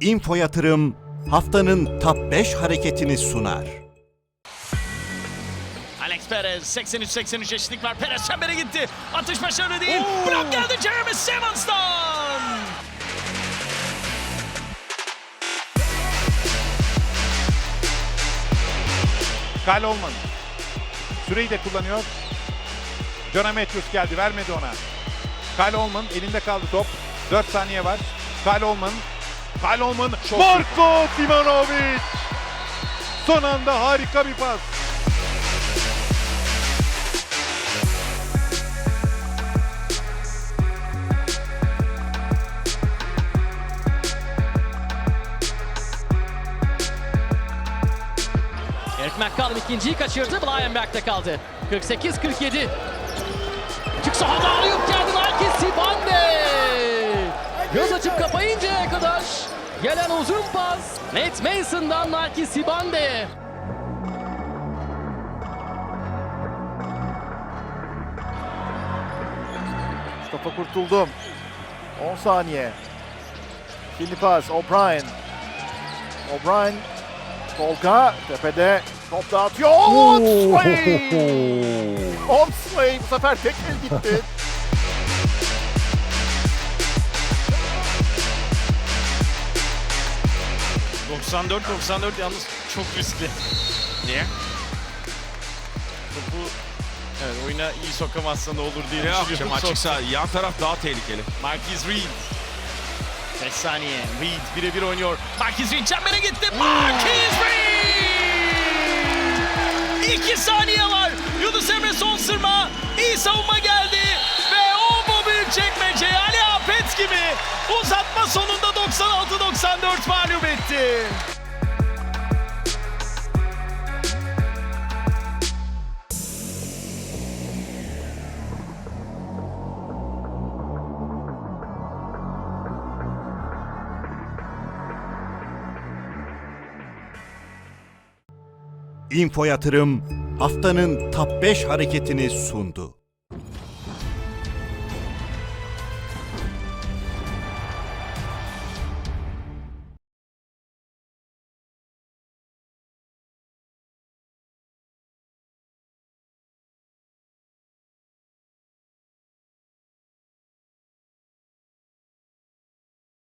Info Yatırım haftanın top 5 hareketini sunar. Alex Perez 83-83 eşitlik var. Perez çembere gitti. Atış başarılı değil. Blok geldi Jeremy Simmons'tan. Kyle Olman. Süreyi de kullanıyor. Jonah Matthews geldi. Vermedi ona. Kyle Olman elinde kaldı top. 4 saniye var. Kyle Olman. Kyle Olman. Marko Simonovic. Son anda harika bir pas. Eric McCallum ikinciyi kaçırdı. Blyenberg'de kaldı. 48-47. Çık sahada arayıp kapayıncaya kadar gelen uzun pas. Nate Mason'dan Marquis Sibande. Mustafa kurtuldum. 10 saniye. Şimdi pas. O'Brien. O'Brien. Tolga tepede top dağıtıyor. Omsway! Omsway bu sefer tek el gitti. 94-94 yalnız çok riskli. Niye? Topu evet, oyuna iyi sokamazsan ne olur diye Ne yapacağım düşünüyorum. açıksa yan taraf daha tehlikeli. Marquis Reed. 5 saniye. Reed birebir oynuyor. Marquis Reed çembere gitti. Marquis Reed! 2 saniye var. Yunus Emre son sırma. İyi savunma Gibi uzatma sonunda 96-94 mağlup etti. Info Yatırım haftanın top 5 hareketini sundu.